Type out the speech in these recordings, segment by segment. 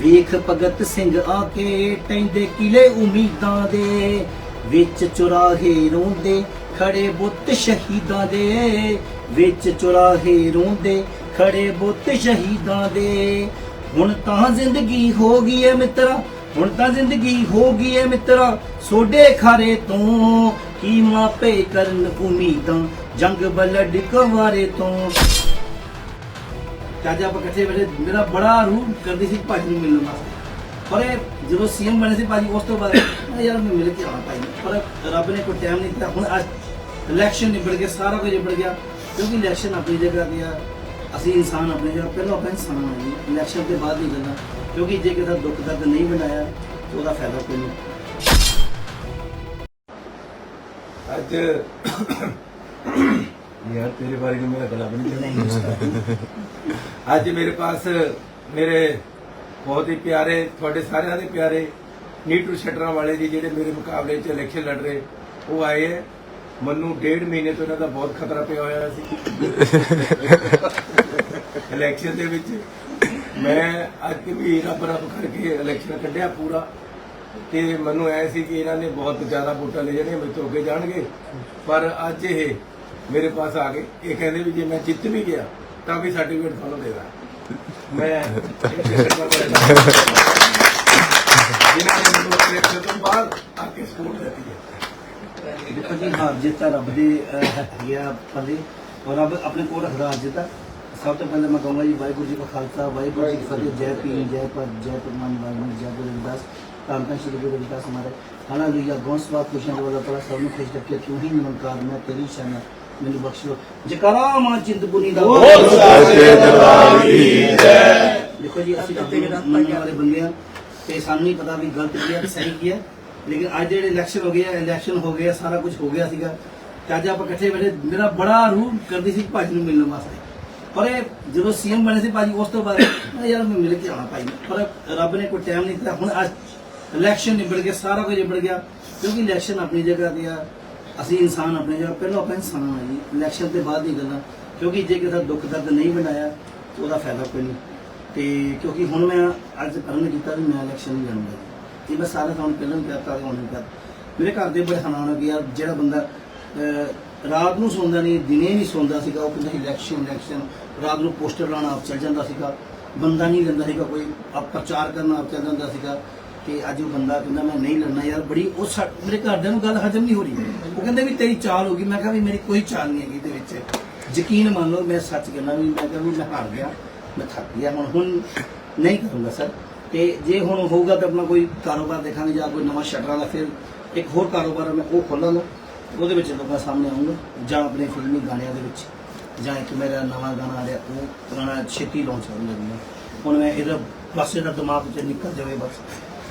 ਵੇਖ ਭਗਤ ਸਿੰਘ ਆ ਕੇ ਟੈਂਦੇ ਕਿਲੇ ਉਮੀਦਾਂ ਦੇ ਵਿੱਚ ਚੁਰਾਹੇ ਰੋਂਦੇ, ਖੜੇ ਬੁੱਤ ਸ਼ਹੀਦਾਂ ਦੇ ਵਿੱਚ ਚੁਰਾਹੇ ਰੋਂਦੇ, ਖੜੇ ਬੁੱਤ ਸ਼ਹੀਦਾਂ ਦੇ। ਹੁਣ ਤਾਂ ਜ਼ਿੰਦਗੀ ਹੋ ਗਈ ਏ ਮਿੱਤਰਾ, ਹੁਣ ਤਾਂ ਜ਼ਿੰਦਗੀ ਹੋ ਗਈ ਏ ਮਿੱਤਰਾ, ਸੋਡੇ ਖਾਰੇ ਤੋਂ ਕੀ ਮਾਪੇ ਕਰਨ ਉਮੀਦਾਂ, ਜੰਗ ਬਲਡ ਕਵਾਰੇ ਤੋਂ। ਤੇ ਅੱਜ ਆਪਾਂ ਇਕੱਠੇ ਬੈਠੇ, ਮੇਰਾ ਬੜਾ ਰੂਹ ਕਰਦੀ ਸੀ ਭਾਜੀ ਨੂੰ ਮਿਲਣ ਵਾਸਤੇ। ਪਰ ਇਹ ਜਦੋਂ ਸੀਐਮ ਬਣੇ ਸੀ ਭਾਜੀ, ਉਸ ਤੋਂ ਬਾਅਦ ਮੈਂ ਯਾਰ ਮੈਂ ਮਿਲ ਕੇ ਆਉਣਾ ਭਾਈ ਨੂੰ। ਪਰ ਰੱਬ ਨੇ ਕੋਈ ਟਾਈਮ ਨਹੀਂ ਦਿੱਤਾ। ਹੁਣ ਅੱਜ ਇਲੈਕਸ਼ਨ ਨਿਬੜ ਗਿਆ, ਸਾਰਾ ਕੁਝ ਨਿਬੜ ਗਿਆ। ਕਿਉਂਕਿ ਇਲੈਕਸ਼ਨ ਆਪਣੀ ਜਗ੍ਹਾ ਤੇ ਆ। ਅਸੀਂ ਇਨਸਾਨ ਆਪਣੀ ਜਗ੍ਹਾ, ਪਹਿਲਾਂ ਆਪਾਂ ਇਨਸਾਨ ਆ ਜੀ। ਇਲੈਕਸ਼ਨ ਦੇ ਬਾਅਦ ਨਹੀਂ ਕਰਨਾ ਕਿਉਂਕਿ ਜੇ ਕਿਸੇ ਦਾ ਦੁੱਖ ਦਰਦ ਨਹੀਂ ਬਣਾਇਆ, ਤਾਂ ਉਹਦਾ ਫਾਇਦਾ ਕੋਈ ਨਹੀਂ। ਅੱਜ ਯਾਰ, ਤੇਰੇ ਬਾਰੇ ਨੂੰ ਮੇਰਾ ਗਲਾ ਬਣੀ ਚੜਾਉਂਦਾ ਅੱਜ ਮੇਰੇ ਪਾਸ ਮੇਰੇ ਬਹੁਤ ਹੀ ਪਿਆਰੇ, ਤੁਹਾਡੇ ਸਾਰਿਆਂ ਦੇ ਪਿਆਰੇ ਨੀਟੂ ਸ਼ਟਰਾਂ ਵਾਲੇ ਜੀ ਜਿਹੜੇ ਮੇਰੇ ਮੁਕਾਬਲੇ 'ਚ ਇਲੈਕਸ਼ਨ ਲੜ ਰਹੇ, ਉਹ ਆਏ ਹੈ। ਮੈਨੂੰ ਡੇਢ ਮਹੀਨੇ ਤੋਂ ਇਹਨਾਂ ਦਾ ਬਹੁਤ ਖਤਰਾ ਪਿਆ ਹੋਇਆ ਸੀ। ਇਲੈਕਸ਼ਨ ਦੇ ਵਿੱਚ ਮੈਂ ਅੱਜ ਵੀ ਰੱਬ ਰੱਬ ਕਰਕੇ ਇਲੈਕਸ਼ਨ ਕੱਢਿਆ ਪੂਰਾ। ਤੇ ਮੈਨੂੰ ਐ ਸੀ ਕਿ ਇਹਨਾਂ ਨੇ ਬਹੁਤ ਜ਼ਿਆਦਾ ਵੋਟਾਂ ਲੈ ਜਾਣੀਆਂ, ਮੇਰੇ ਤੋਂ ਅੱਗੇ ਜਾਣਗੇ। ਪਰ ਅੱਜ ਇਹ ਮੇਰੇ ਪਾਸ ਆ ਗਏ ਇਹ ਕਹਿੰਦੇ ਵੀ ਜੇ ਮੈਂ ਜਿੱਤ ਵੀ ਗਿਆ ਤਾਂ ਵੀ ਸਰਟੀਫਿਕੇਟ ਤੁਹਾਨੂੰ ਦੇਣਾ ਮੈਂ ਜਿਨ੍ਹਾਂ ਨੇ ਮੈਨੂੰ ਇਲੈਕਸ਼ਨ ਤੋਂ ਬਾਅਦ ਆ ਕੇ ਸਪੋਰਟ ਦਿੱਤੀ ਹੈ ਦੇਖੋ ਜੀ ਹਾਰ ਜਿੱਤ ਤਾਂ ਰੱਬ ਦੇ ਅਹ, ਹੱਥ ਹੀ ਆ ਪੱਲੇ ਔਰ ਰੱਬ ਆਪਣੇ ਕੋਲ ਰੱਖਦਾ ਹਾਰ ਜਿੱਤ ਤਾਂ। ਸਭ ਤੋਂ ਪਹਿਲਾਂ ਮੈਂ ਕਹੂੰਗਾ ਜੀ ਵਾਹਿਗੁਰੂ ਜੀ ਕਾ ਖਾਲਸਾ ਵਾਹਿਗੁਰੂ ਜੀ ਕੀ ਫਤਿਹ ਜੈ ਪੀਰ ਜੈ ਪਰ ਜੈ ਪਰਮਾਨ ਵਾਹਿਗੁਰੂ ਜੈ ਗੁਰੂ ਰਵਿਦਾਸ ਧੰਨ ਧੰਨ ਸ਼੍ਰੀ ਗੁਰੂ ਰਵਿਦਾਸ ਮਹਾਰਾਜ ਹਾਲੇਲੂਇਆ ਗੋਸਵਾ ਖੁਸ਼ੀਆਂ ਦੇ ਵਾਲਾ ਪੜਾ ਸਭ ਨੂੰ ਖੁਸ਼ ਰੱਖੇ ਤੂੰ ਹੀ ਨਿਮੰਕਾਰ ਮੈਂ ਤੇਰੀ ਸ਼ਾਨ ਮੈਨੂੰ ਬਖਸ਼ ਜਕਰਾ ਮਾਂ ਚਿੰਤਪੁਰਨੀ ਦਾ ਬੋਲ ਸੱਚੇ ਦਰਬਾਰ ਕੀ ਦੇਖੋ ਜੀ ਅਸੀਂ ਨੂੰ ਮੰਨਣ ਵਾਲੇ ਬੰਦੇ ਆ ਤੇ ਸਾਨੂੰ ਨਹੀਂ ਪਤਾ ਵੀ ਗਲਤ ਕੀ ਹੈ ਤੇ ਸਹੀ ਕੀ ਹੈ ਲੇਕਿਨ ਅੱਜ ਜਿਹੜੇ ਇਲੈਕਸ਼ਨ ਹੋ ਗਏ ਆ ਇਲੈਕਸ਼ਨ ਹੋ ਗਏ ਆ ਸਾਰਾ ਕੁਝ ਹੋ ਗਿਆ ਸੀਗਾ। ਅੱਜ ਆਪਾਂ ਇਕੱਠੇ ਬੈਠੇ ਮੇਰਾ ਬੜਾ ਰੂਹ ਕਰਦੀ ਸੀ ਭਾਜੀ ਨੂੰ ਮਿਲਣ ਵਾਸਤੇ। ਪਰ ਇਹ ਜਦੋਂ ਸੀਐਮ ਬਣੇ ਸੀ ਭਾਜੀ ਉਸ ਤੋਂ ਬਾਅਦ ਮੈਂ ਯਾਰ ਮੈਂ ਮਿਲ ਕੇ ਆਉਣਾ ਭਾਈ। ਪਰ ਰੱਬ ਨੇ ਕੋਈ ਟਾਈਮ ਨਹੀਂ ਦਿੱਤਾ। ਹੁਣ ਅੱਜ ਇਲੈਕਸ਼ਨ ਨਿਬੜ ਗਿਆ ਸਾਰਾ ਕੁਝ ਨਿਬੜ ਗਿਆ। ਕਿਉਂਕਿ ਇਲੈਕਸ਼ਨ ਆਪਣੀ ਜਗ੍ਹਾ ਤੇ ਆ। ਅਸੀਂ ਇਨਸਾਨ ਆਪਣੇ ਜਗ੍ਹਾ ਪਹਿਲਾਂ ਆਪਾਂ ਇਨਸਾਨ ਆ ਜੀ ਇਲੈਕਸ਼ਨ ਦੇ ਬਾਅਦ ਨਹੀਂ ਗੱਲਾਂ ਕਿਉਂਕਿ ਜੇ ਕਿਸੇ ਦਾ ਦੁੱਖ ਦਰਦ ਨਹੀਂ ਬਣਾਇਆ, ਤਾਂ ਉਹਦਾ ਫਾਇਦਾ ਕੋਈ ਨਹੀਂ। ਤੇ ਕਿਉਂਕਿ ਹੁਣ ਮੈਂ ਅੱਜ ਕਰਨ ਕੀਤਾ ਵੀ ਮੈਂ ਇਲੈਕਸ਼ਨ ਨਹੀਂ ਲੜੂੰਗਾ ਇਹ ਮੈਂ ਸਾਰਾ ਤੁਹਾਨੂੰ ਪਹਿਲਾਂ ਵੀ ਕਹਤਾ ਹੁਣ ਵੀ ਕਰਤਾ ਮੇਰੇ ਘਰ ਦੇ ਬੜੇ ਹੈਰਾਨ ਹੋ ਗਏ ਯਾਰ ਜਿਹੜਾ ਬੰਦਾ ਰਾਤ ਨੂੰ ਸੌਂਦਾ ਨਹੀਂ, ਦਿਨੇ ਨਹੀਂ ਸੌਂਦਾ ਸੀਗਾ, ਉਹ ਕਹਿੰਦਾ ਇਲੈਕਸ਼ਨ ਇਲੈਕਸ਼ਨ ਰਾਤ ਨੂੰ ਪੋਸਟਰ ਲਾਉਣਾ ਆਪ ਚੱਲ ਜਾਂਦਾ ਸੀਗਾ, ਬੰਦਾ ਨਹੀਂ ਲੈਂਦਾ ਸੀਗਾ ਕੋਈ, ਆਪ ਪ੍ਰਚਾਰ ਕਰਨਾ ਆਪ ਚੱਲ ਜਾਂਦਾ ਸੀਗਾ। ਕਿ ਅੱਜ ਉਹ ਬੰਦਾ ਕਹਿੰਦਾ ਮੈਂ ਨਹੀਂ ਲੜਨਾ ਯਾਰ, ਬੜੀ ਉਹ ਸਾ- ਮੇਰੇ ਘਰਦਿਆਂ ਨੂੰ ਗੱਲ ਹਜਮ ਨਹੀਂ ਹੋ ਰਹੀ। ਉਹ ਕਹਿੰਦੇ ਵੀ ਤੇਰੀ ਚਾਲ ਹੋ ਗਈ। ਮੈਂ ਕਿਹਾ ਵੀ ਮੇਰੀ ਕੋਈ ਚਾਲ ਨਹੀਂ ਹੈਗੀ ਇਹਦੇ ਵਿੱਚ। ਯਕੀਨ ਮੰਨ ਲਓ, ਮੈਂ ਸੱਚ ਕਹਿੰਦਾ ਵੀ ਮੈਂ ਕਿਹਾ ਵੀ ਮੈਂ ਹਾਰ ਗਿਆ। ਮੈਂ ਥੱਕ ਗਿਆ। ਹੁਣ ਹੁਣ ਨਹੀਂ ਕਰੂੰਗਾ ਸਰ। ਤੇ ਜੇ ਹੁਣ ਹੋਊਗਾ ਤਾਂ ਆਪਣਾ ਕੋਈ ਕਾਰੋਬਾਰ ਦੇਖਾਂਗੇ ਜਾਂ ਕੋਈ ਨਵਾਂ ਸ਼ਟਰਾਂ ਦਾ ਫਿਰ ਇੱਕ ਹੋਰ ਕਾਰੋਬਾਰ ਮੈਂ ਉਹ ਖੋਲਾਂਗਾ ਉਹਦੇ ਵਿੱਚ ਲੋਕਾਂ ਸਾਹਮਣੇ ਆਉਂਗਾ ਜਾਂ ਆਪਣੇ ਫਿਲਮੀ ਗਾਣਿਆਂ ਦੇ ਵਿੱਚ। ਜਾਂ ਇੱਕ ਮੇਰਾ ਨਵਾਂ ਗਾਣਾ ਆ ਰਿਹਾ। ਉਹ ਪੁਰਾਣਾ ਛੇਤੀ ਲਾਂਚ ਕਰਨ ਲੱਗੂਗਾ ਹੁਣ ਮੈਂ ਇਹਦਾ, ਬਸ ਇਹਦਾ ਦਿਮਾਗ ਚ ਨਿਕਲ ਜਾਵੇ ਬਸ।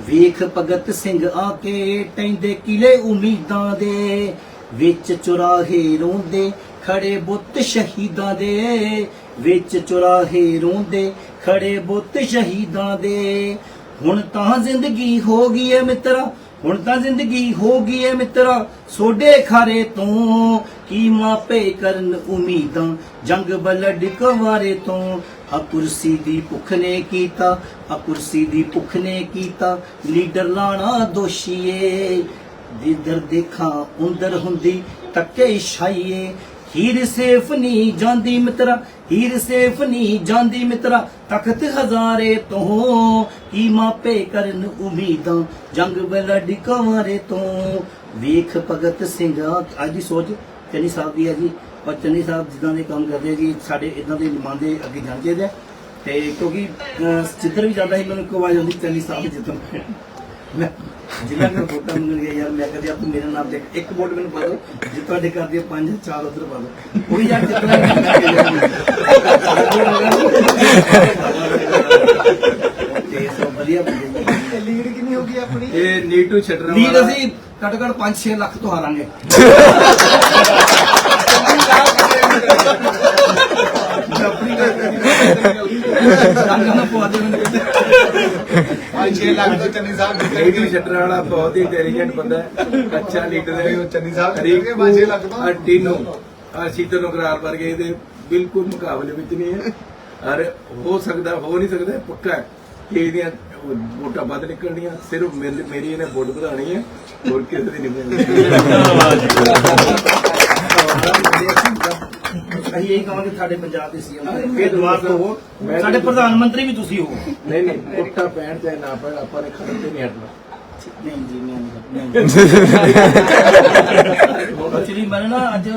ਵੇਖ ਭਗਤ ਸਿੰਘ ਆ ਕੇ ਟੈਂਦੇ ਕਿਲੇ ਉਮੀਦਾਂ ਦੇ, ਵਿੱਚ ਚੁਰਾਹੇ ਰੋਂਦੇ, ਖੜੇ ਬੁੱਤ ਸ਼ਹੀਦਾਂ ਦੇ, ਵਿੱਚ ਚੁਰਾਹੇ ਰੋਂਦੇ, ਖੜੇ ਬੁੱਤ ਸ਼ਹੀਦਾਂ ਦੇ। ਹੁਣ ਤਾਂ ਜ਼ਿੰਦਗੀ ਹੋ ਗਈ ਏ ਮਿੱਤਰਾ, ਹੁਣ ਤਾਂ ਜ਼ਿੰਦਗੀ ਹੋ ਗਈ ਏ ਮਿੱਤਰਾ, ਸੋਡੇ ਖਾਰੇ ਤੋਂ ਕੀ ਮਾਪੇ ਕਰਨ ਉਮੀਦਾਂ, ਜੰਗ ਬਲਡ ਕਵਾਰੇ ਤੋਂ ਆ ਕੁਰਸੀ ਦੀ ਭੁੱਖ ਨੇ ਕੀਤਾ ਆ ਕੁਰਸੀ ਦੀ ਭੁੱਖ ਨੇ ਕੀਤਾ। ਲੀਡਰ ਲਾਣਾ ਦੋਸ਼ੀਏ, ਜਿੱਧਰ ਦੇਖਾਂ ਉੰਦਰ ਹੁੰਦੀ ਤੱਕੇ ਛਾਈਏ। ਹੀਰ ਸੇਫ ਨਹੀਂ ਜਾਂਦੀ ਮਿੱਤਰਾ, ਹੀਰ ਸੇਫ ਨਹੀਂ ਜਾਂਦੀ ਮਿੱਤਰਾ। ਤਖਤ ਹਜ਼ਾਰੇ ਤੋਂ ਕੀ ਮਾਪੇ ਕਰਨ ਉਮੀਦਾਂ, ਜੰਗ ਬਲਡ ਕਵਾਰੇ ਤੋਂ। ਵੇਖ ਭਗਤ ਸਿੰਘ, ਅੱਜ ਸੋਚ ਚੰਨੀ ਸਾਹਿਬ ਦੀ ਹੈ ਜੀ ਔਰ ਚੰਨੀ ਸਾਹਿਬ ਜਿੱਦਾਂ ਦੇ ਕੰਮ ਕਰਦੇ ਜੀ ਸਾਡੇ ਇਦਾਂ ਦੇ ਨੁਮਾਇੰਦੇ ਅੱਗੇ ਜਾਣ ਚਾਹੀਦੇ ਆ। ਤੇ ਕਿਉਂਕਿ ਜਿੱਧਰ ਵੀ ਜਾਂਦਾ ਸੀ ਮੈਨੂੰ ਕੋਈ ਆਵਾਜ਼ ਆਉਂਦੀ ਚੰਨੀ ਸਾਹਿਬ ਜਿੱਦਾਂ ਮੈਂ ਜਿੰਨਾ ਕਰ ਵੋਟਾਂ ਮੰਗਣ ਗਿਆ ਯਾਰ ਮੈਂ ਕਦੇ ਆਪ ਮੇਰੇ ਨਾਮ ਤੇ ਇੱਕ ਵੋਟ ਮੈਨੂੰ ਪਾ ਦਿਓ ਜੇ ਤੁਹਾਡੇ ਘਰ ਦੀਆਂ ਪੰਜ ਚਾਰ ਉਧਰ ਪਾ ਦਿਓ। ਕੋਈ ਯਾਰ ਜਿੱਤਣਾ ਤੇ ਸੋ ਵਧੀਆ ਬੰਦੇ ਲੀਡ ਕਿੰਨੀ ਹੋਗੀ ਆਪਣੀ? ਇਹ ਨੀਟੂ ਛੱਡਣਾ ਲੀਡ ਅਸੀਂ ਘੱਟੋ ਘੱਟ 5-6 ਲੱਖ ਤੋਂ ਹਾਰਾਂਗੇ। ਰੰਗਾਂ ਦਾ ਪਵਾ ਦੇ ਮੈਨੂੰ 5-6 ਲੱਖ ਤੋਂ ਚੰਨੀ ਸਾਹਿਬ ਨੀਟੂ ਛੱਡਣ ਵਾਲਾ ਬਹੁਤ ਹੀ ਇੰਟੈਲੀਜੈਂਟ ਬੰਦਾ ਹੈ। ਅੱਛਾ ਲੀਡਰ ਹੈ। ਉਹ ਚੰਨੀ ਸਾਹਿਬ ਹਰੇਕ ਜਿੱਤਣਗੇ 5-6 ਲੱਖ ਤੋਂ। ਟੀਨੂ ਔਰ ਸ਼ੀਤਲ ਨਗਰਾਰ ਵਰਗੇ ਦੇ ਬਿਲਕੁਲ ਮੁਕਾਬਲੇ ਵਿੱਚ ਨਹੀਂ ਹੈ। ਔਰ ਹੋ ਸਕਦਾ ਹੋ ਨਹੀਂ ਸਕਦਾ ਪੱਕਾ ਹੈ। ਕਿ ਇਹਦੀਆਂ ਵੋਟਾਂ ਵੱਧ ਨਿਕਲਣੀਆਂ ਸਿਰਫ ਮੇਰੀ ਮੇਰੀ ਇਹਨੇ ਵੋਟ ਵਧਾਣੀ ਹੈ ਹੋਰ ਕਿਸੇ ਦੀ ਨਹੀਂ ਅਸੀਂ ਇਹ ਕਹਾਂਗੇ ਸਾਡੇ ਪੰਜਾਬ ਦੇ ਸੀਐਮ ਇਹ ਦੁਆਰ ਤੋਂ ਹੋ। ਸਾਡੇ ਪ੍ਰਧਾਨ ਮੰਤਰੀ ਵੀ ਤੁਸੀਂ ਹੋ। ਨਹੀਂ ਨਹੀਂ ਵੋਟਾਂ ਪੈਣ ਚਾਹੇ ਨਾ ਪੈਣ ਆਪਾਂ ਨੇ ਖੜਨ ਤੇ ਨਹੀਂ ਹਟਣਾ। ਨਹੀਂ ਜੀ ਮੈਂ ਨਹੀਂ ਐਕਚੁਅਲੀ ਮੈਂ ਨਾ ਅੱਜ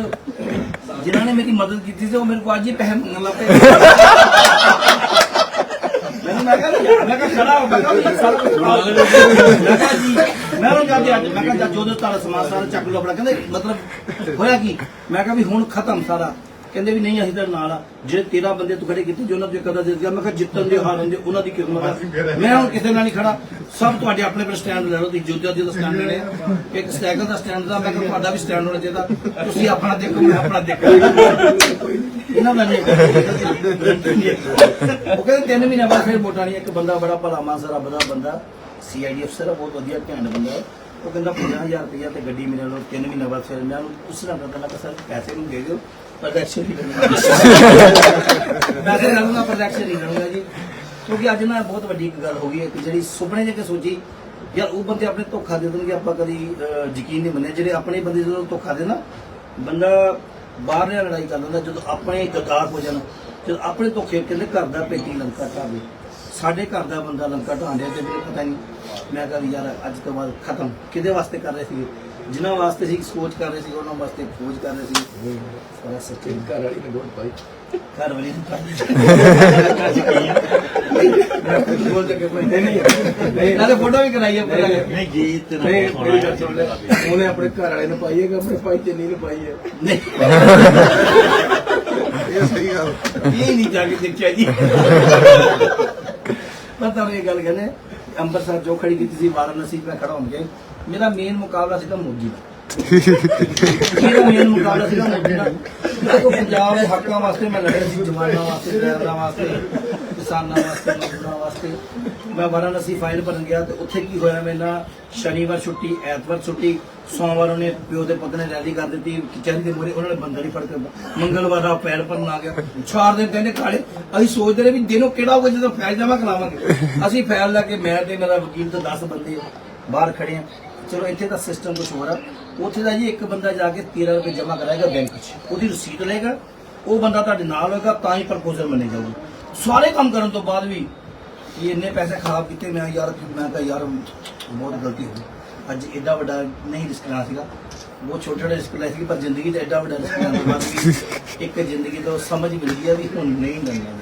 ਜਿਨ੍ਹਾਂ ਨੇ ਮੇਰੀ ਮਦਦ ਕੀਤੀ ਸੀ ਉਹ ਮੇਰੇ ਕੋਲ ਅੱਜ ਹੀ ਪੈਸੇ ਮੰਗਣ ਲੱਗ ਪਏ ਮੈਂ ਕਿਹਾ ਮੈਂ ਕਿਹਾ ਖੜਾ ਹੋ ਮੈਂ ਕਿਹਾ ਵੀ ਸਾਰਾ ਕੁਝ ਖਾ। ਮੈਂ ਕਿਹਾ ਜੀ ਮੈਂ ਉਹ ਜਾਂਦੇ ਅੱਜ ਮੈਂ ਕਿਹਾ ਤਾਰਾ ਸਮਾਨ ਸਾਰਾ ਚੱਕ ਲਓ ਆਪਣਾ। ਕਹਿੰਦੇ ਮਤਲਬ ਹੋਇਆ ਕੀ? ਮੈਂ ਕਿਹਾ ਵੀ ਹੁਣ ਖਤਮ ਸਾਰਾ। ਕਹਿੰਦੇ ਵੀ ਨਹੀਂ ਅਸੀਂ ਤਾਂ ਨਾਲ ਆ। ਜਿਹੜੇ 13 ਬੰਦੇ ਤੂੰ ਖੜੇ ਕੀਤੇ ਜੋ ਉਹਨਾਂ ਦੇ ਕਦਾ ਦੇ ਦਿੱਤਾ ਮੈਂ ਕਿਹਾ ਜਿੱਤਣ ਦੇ ਹਾਰਨ ਦੇ ਉਹਨਾਂ ਦੀ ਕਿਸਮਤ ਆ। ਮੈਂ ਹੁਣ ਕਿਸੇ ਨਾਲ ਨਹੀਂ ਖੜਾ। ਸਭ ਤੁਹਾਡੇ ਆਪਣੇ ਆਪਣੇ ਸਟੈਂਡ ਲੈ ਲਓ ਤੁਸੀਂ ਜੋਧਿਆ ਜੀ ਦਾ ਸਟੈਂਡ ਲੈਣੇ ਆ। ਇੱਕ ਸਾਈਕਲ ਦਾ ਸਟੈਂਡ ਦਾ ਮੈਂ ਕਿਹਾ ਤੁਹਾਡਾ ਵੀ ਸਟੈਂਡ ਹੋਣਾ ਚਾਹੀਦਾ। ਤੁਸੀਂ ਆਪਣਾ ਦੇਖੋ ਮੈਂ ਆਪਣਾ ਦੇਖੋ। ਇਹਨਾਂ ਦਾ ਨਹੀਂ ਉਹ ਕਹਿੰਦੇ ਤਿੰਨ ਮਹੀਨੇ ਬਾਅਦ ਫਿਰ ਵੋਟਾਂ ਨਹੀਂ ਇੱਕ ਬੰਦਾ ਬੜਾ ਭਲਾ ਮਾਨਸਾ ਰੱਬ ਦਾ ਬੰਦਾ। ਸੀਆਈਡੀ ਅਫਸਰ ਆ ਬਹੁਤ ਵਧੀਆ ਘੈਂਟ ਬੰਦਾ ਹੈ। ਉਹ ਕਹਿੰਦਾ 15000 ਰੁਪਇਆ ਤੇ ਗੱਡੀ ਮੇਰੇ ਨਾਲ ਤਿੰਨ ਮਹੀਨੇ ਬਾਅਦ ਫਿਰ ਮੈਂ ਉਹਨੂੰ ਉਸ ਤਰ੍ਹਾਂ ਕਰਦਾ ਮੈਂ ਕਿਹਾ ਸਰ ਪੈਸੇ ਨੂੰ ਦੇ ਦਿਓ। ਕਰਨਾ। ਜੀ। ਕਿਉਂਕਿ ਅੱਜ ਨਾ ਬਹੁਤ ਵੱਡੀ ਇੱਕ ਗੱਲ ਹੋ ਗਈ ਹੈ ਕਿ ਜਿਹੜੀ ਸੁਪਨੇ ਜੇ ਕੇ ਸੋਚੀ ਯਾਰ ਉਹ ਬੰਦੇ ਆਪਣੇ ਧੋਖਾ ਦੇ ਦੇਣਗੇ ਆਪਾਂ ਕਦੀ ਯਕੀਨ ਨਹੀਂ ਮੰਨਿਆ। ਜਿਹੜੇ ਆਪਣੇ ਬੰਦੇ ਜਦੋਂ ਧੋਖਾ ਦੇ ਨਾ ਬੰਦਾ ਬਾਹਰ ਨਾਲ ਲੜਾਈ ਕਰ ਲੈਂਦਾ ਜਦੋਂ ਆਪਣੇ ਗਦਾਰ ਹੋ ਜਾਣ ਜਦੋਂ ਆਪਣੇ ਧੋਖੇ ਕਹਿੰਦੇ ਘਰ ਦਾ ਪੇਟੀ ਲੰਕਾ ਢਾਵੇ। ਸਾਡੇ ਘਰ ਦਾ ਬੰਦਾ ਲੰਕਾ ਢਾਉਂਦੇ ਤੇ ਮੈਨੂੰ ਪਤਾ ਨਹੀਂ ਮੈਂ ਕਿਹਾ ਵੀ ਯਾਰ ਅੱਜ ਤੋਂ ਬਾਅਦ ਖਤਮ। ਕਿਹਦੇ ਵਾਸਤੇ ਕਰ ਰਹੇ ਸੀ ਜਿਨ੍ਹਾਂ ਵਾਸਤੇ ਸੀ ਸੋਚ ਕਰ ਰਹੇ ਸੀ ਉਹਨਾਂ ਵਾਸਤੇ ਖੋਜ ਕਰ ਰਹੇ ਸੀ। ਸਾਰਾ ਸੱਚੇ ਘਰ ਵਾਲੀ ਨੇ ਵੋਟ ਪਾਈ। ਘਰ ਵਾਲੀ ਨੂੰ ਕਰ ਬੋਲ ਕੇ। ਕੋਈ ਨਹੀਂ ਨਾਲੇ ਫੋਟੋ ਵੀ ਹੈ। ਨਹੀਂ ਗੀਤ ਉਹਨੇ ਆਪਣੇ ਘਰ ਵਾਲੇ ਨੂੰ ਪਾਈ ਹੈ ਕਿ ਆਪਣੇ ਭਾਈ ਚੰਨੀ ਨੂੰ ਪਾਈ ਹੈ? ਨਹੀਂ। ਇਹ ਸਹੀ ਗੱਲ। ਇਹ ਨਹੀਂ ਜਾ ਕੇ ਦੇਖਿਆ ਜੀ। ਮੈਂ ਤੁਹਾਨੂੰ ਇਹ ਗੱਲ ਕਹਿੰਦੇ ਅੰਮ੍ਰਿਤਸਰ ਜੋ ਖੜੀ ਕੀਤੀ ਸੀ ਵਾਰਾਣਸੀ ਮੈਂ ਖੜਾ ਹੋਣ ਕੇ ਮੇਰਾ ਮੇਨ ਮੁਕਾਬਲਾ ਸੀਗਾ ਮੋਦੀ ਦਾ। ਮੇਰਾ ਮੇਨ ਮੁਕਾਬਲਾ ਸੀਗਾ ਮੋਦੀ ਦਾ। ਦੇਖੋ, ਪੰਜਾਬ ਦੇ ਹੱਕਾਂ ਵਾਸਤੇ ਮੈਂ ਲੜਿਆ ਸੀ, ਜਵਾਨਾਂ ਵਾਸਤੇ ਡਰਾਈਵਰਾਂ ਵਾਸਤੇ, ਕਿਸਾਨਾਂ ਵਾਸਤੇ, ਮਜ਼ਦੂਰਾਂ ਵਾਸਤੇ। ਮੈਂ ਵਾਰਾਣਸੀ ਫਾਈਲ ਭਰਨ ਗਿਆ ਤੇ ਉੱਥੇ ਕੀ ਹੋਇਆ ਮੇਰੇ ਸ਼ਨੀਵਾਰ ਛੁੱਟੀ, ਐਤਵਾਰ ਛੁੱਟੀ, ਸੋਮਵਾਰ ਉਹਨੇ ਪਿਓ ਦੇ ਪੁੱਤ ਨੇ ਰੈਲੀ ਕਰ ਦਿੱਤੀ ਕਚਹਿਰੀ ਦੇ ਮੂਹਰੇ ਉਹਨਾਂ ਨੇ ਬੰਦਾ ਨਹੀਂ ਫੜ ਕੇ ਮੰਗਲਵਾਰ ਦਾ ਫਾਈਲ ਭਰਨ ਆ ਗਿਆ। ਚਾਰ ਦਿਨ ਕਹਿੰਦੇ, ਕਾਲੇ, ਅਸੀਂ ਸੋਚਦੇ ਰਹੇ ਵੀ ਦਿਨੋਂ ਕਿਹੜਾ ਹੋਊਗਾ ਜਦੋਂ ਫੈਲ ਜਮ੍ਹਾਂ ਕਰਾਵਾਂਗੇ ਅਸੀਂ ਫੈਲ ਲੈ ਕੇ ਮੈਂ ਤੇ ਮੇਰਾ ਵਕੀਲ ਤੇ 10 ਬੰਦੇ ਬਾਹਰ ਖੜੇ ਆ। ਚਲੋ ਇੱਥੇ ਦਾ ਸਿਸਟਮ ਕੁਝ ਹੋਰ ਆ। ਉੱਥੇ ਦਾ ਜੀ ਇੱਕ ਬੰਦਾ ਜਾ ਕੇ 13 ਰੁਪਏ ਜਮ੍ਹਾਂ ਕਰਾਏਗਾ ਬੈਂਕ 'ਚ। ਉਹਦੀ ਰਸੀਦ ਲਏਗਾ। ਉਹ ਬੰਦਾ ਤੁਹਾਡੇ ਨਾਲ ਹੋਏਗਾ ਤਾਂ ਹੀ ਪ੍ਰਪੋਜ਼ਲ ਮੰਨੇ ਜਾਊਗੀ। ਸਾਰੇ ਕੰਮ ਕਰਨ ਤੋਂ ਬਾਅਦ ਵੀ ਇਹ ਇੰਨੇ ਪੈਸੇ ਖਰਾਬ ਕੀਤੇ ਮੈਂ ਯਾਰ ਮੈਂ ਕਿਹਾ ਯਾਰ ਬਹੁਤ ਗਲਤੀ ਹੋ ਗਈ। ਅੱਜ ਐਡਾ ਵੱਡਾ ਨਹੀਂ ਰਿਸਕ ਲੈਣਾ ਸੀਗਾ। ਬਹੁਤ ਛੋਟਾ ਜਿਹਾ ਰਿਸਕ ਲਿਆ ਸੀ ਪਰ ਜ਼ਿੰਦਗੀ 'ਚ ਐਡਾ ਵੱਡਾ ਰਿਸਕ ਲੈਣ ਤੋਂ ਬਾਅਦ ਵੀ ਇੱਕ ਜ਼ਿੰਦਗੀ ਤੋਂ ਸਮਝ ਮਿਲ ਗਈ ਆ ਵੀ ਹੁਣ ਨਹੀਂ ਲੈਣਾ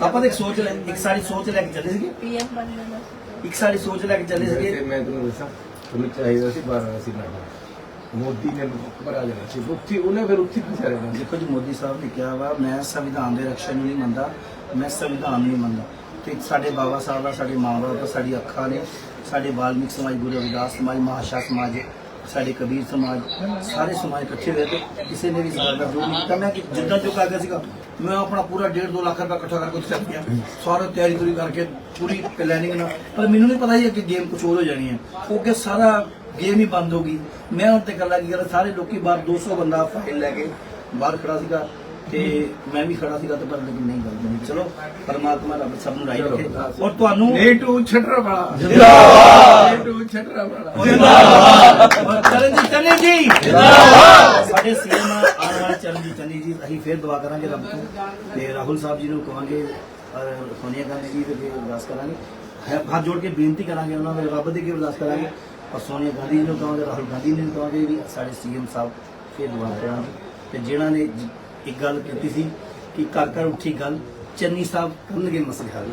ਆਪਾਂ ਤਾਂ ਇੱਕ ਸੋਚ ਲੈ ਇੱਕ ਸਾਡੀ ਸੋਚ ਲੈ ਕੇ ਚੱਲੇ ਸੀਗੇ। ਪੀਐਮ ਬਣ ਜਾਣਾ। ਸੀ ਇੱਕ ਸਾਡੀ ਸੋਚ ਲੈ ਕੇ ਚੱਲੇ ਸੀਗੇ। ਮੈਂ ਤੁਹਾਨੂੰ ਦੱਸਾਂ ਤੁਹਾਨੂੰ ਚਾਹੀਦਾ ਸੀ ਵਾਰਾਣਸੀ ਲੜਨਾ ਮੋਦੀ ਨੇ ਭਰਾ ਜਾਣਾ ਸੀ। ਉੱਥੇ ਉਹਨੇ ਫਿਰ ਉੱਥੇ ਫਸਿਆ ਰਹਿਣਾ ਸੀ ਦੇਖੋ ਜੀ, ਮੋਦੀ ਸਾਹਿਬ ਨੇ ਕਿਹਾ ਵਾ, ਮੈਂ ਸੰਵਿਧਾਨ ਦੇ ਰਕਸ਼ਾ ਨੂੰ ਨਹੀਂ ਮੰਨਦਾ, ਮੈਂ ਸੰਵਿਧਾਨ ਨਹੀਂ ਮੰਨਦਾ। ਤੇ ਸਾਡੇ ਬਾਬਾ ਸਾਹਿਬ ਦਾ ਸਾਡੇ ਮਾਂ ਬਾਪ ਦਾ ਸਾਡੀ ਅੱਖਾਂ ਨੇ, ਸਾਡੇ ਵਾਲਮੀਕ ਸਮਾਜ, ਗੁਰੂ ਰਵਿਦਾਸ ਸਮਾਜ, ਮਹਾਸ਼ਾ ਸਮਾਜ ਸਾਡੇ ਕਬੀਰ ਸਮਾਜ, ਸਾਰੇ ਸਮਾਜ ਇਕੱਠੇ ਹੋਏ ਤੇ ਕਿਸੇ ਨੇ ਵੀ ਸਾਡਾ ਜੋ ਨਹੀਂ ਕੀਤਾ। ਮੈਂ ਕਿ ਜਿੱਦਾਂ ਜੋ ਕਰ ਗਿਆ ਸੀਗਾ, ਮੈਂ ਆਪਣਾ ਪੂਰਾ 1.5 2 ਲੱਖ ਰੁਪਏ ਇਕੱਠਾ ਕਰਕੇ ਚੱਲ ਗਿਆ ਸਾਰਾ ਤਿਆਰੀ ਤੁਰੀ ਕਰਕੇ, ਪੂਰੀ ਪਲੈਨਿੰਗ ਨਾਲ। ਪਰ ਮੈਨੂੰ ਨਹੀਂ ਪਤਾ ਸੀ ਕਿ ਗੇਮ ਕੁਝ ਹੋ ਜਾਣੀ ਹੈ। ਉਹ ਕਿ ਸਾਰਾ ਗੇਮ ਹੀ ਬੰਦ ਹੋ ਗਈ। ਮੈਂ ਹੁਣ ਗੱਲਾਂ ਕੀ ਕਰ, ਸਾਰੇ ਲੋਕੀ ਬਾਹਰ 200 ਬੰਦਾ ਫਾਈਲ ਲੈ ਕੇ ਬਾਹਰ ਖੜਾ ਸੀਗਾ। ਤੇ ਮੈਂ ਵੀ ਖੜਾ ਸੀਗਾ ਤੇ ਪਰ ਲੇਕਿਨ ਨਹੀਂ ਗੱਲ ਬਣੀ। ਚਲੋ ਪਰਮਾਤਮਾ ਰੱਬ ਸਭ ਨੂੰ ਰਾਈ ਰੱਖੇ। ਔਰ ਤੁਹਾਨੂੰ ਨੀਟੂ ਛੱਡਣ ਵਾਲਾ ਜਿੰਦਾਬਾਦ। ਨੀਟੂ ਛੱਡਣ ਵਾਲਾ ਔਰ ਚਰਨਜੀਤ ਚੰਨੀ ਜੀ। ਜਿੰਦਾਬਾਦ। ਸਾਡੇ ਸੀਐਮ ਆਉਣ ਵਾਲੇ ਚਰਨਜੀਤ ਚੰਨੀ ਜੀ ਅਸੀਂ ਫੇਰ ਦੁਆ ਕਰਾਂਗੇ ਰੱਬ ਤੋਂ। ਤੇ ਰਾਹੁਲ ਸਾਹਿਬ ਜੀ ਨੂੰ ਕਹਾਂਗੇ ਔਰ ਸੋਨੀਆ ਗਾਂਧੀ ਜੀ ਦੇ ਅਰਦਾਸ ਕਰਾਂਗੇ। ਹੱਥ ਜੋੜ ਕੇ ਬੇਨਤੀ ਕਰਾਂਗੇ ਉਹਨਾਂ ਦੇ ਰੱਬ ਦੇ ਅੱਗੇ ਅਰਦਾਸ ਕਰਾਂਗੇ। ਔਰ ਸੋਨੀਆ ਗਾਂਧੀ ਜੀ ਨੂੰ ਕਹਾਂਗੇ ਰਾਹੁਲ ਗਾਂਧੀ ਜੀ ਨੂੰ ਕਹਾਂਗੇ ਵੀ ਸਾਡੇ ਸੀਐਮ ਸਾਹਿਬ ਫੇਰ ਦੁਆ ਕਰਾਂਗੇ। ਤੇ ਜਿਨ੍ਹਾਂ ਨੇ ਜ- ਇੱਕ ਗੱਲ ਕੀਤੀ ਸੀ ਕਿ ਘਰ ਘਰ ਉੱਠੀ ਗੱਲ ਚੰਨੀ ਸਾਹਿਬ ਕਰਨਗੇ ਮਸਲੇ ਹੱਲ।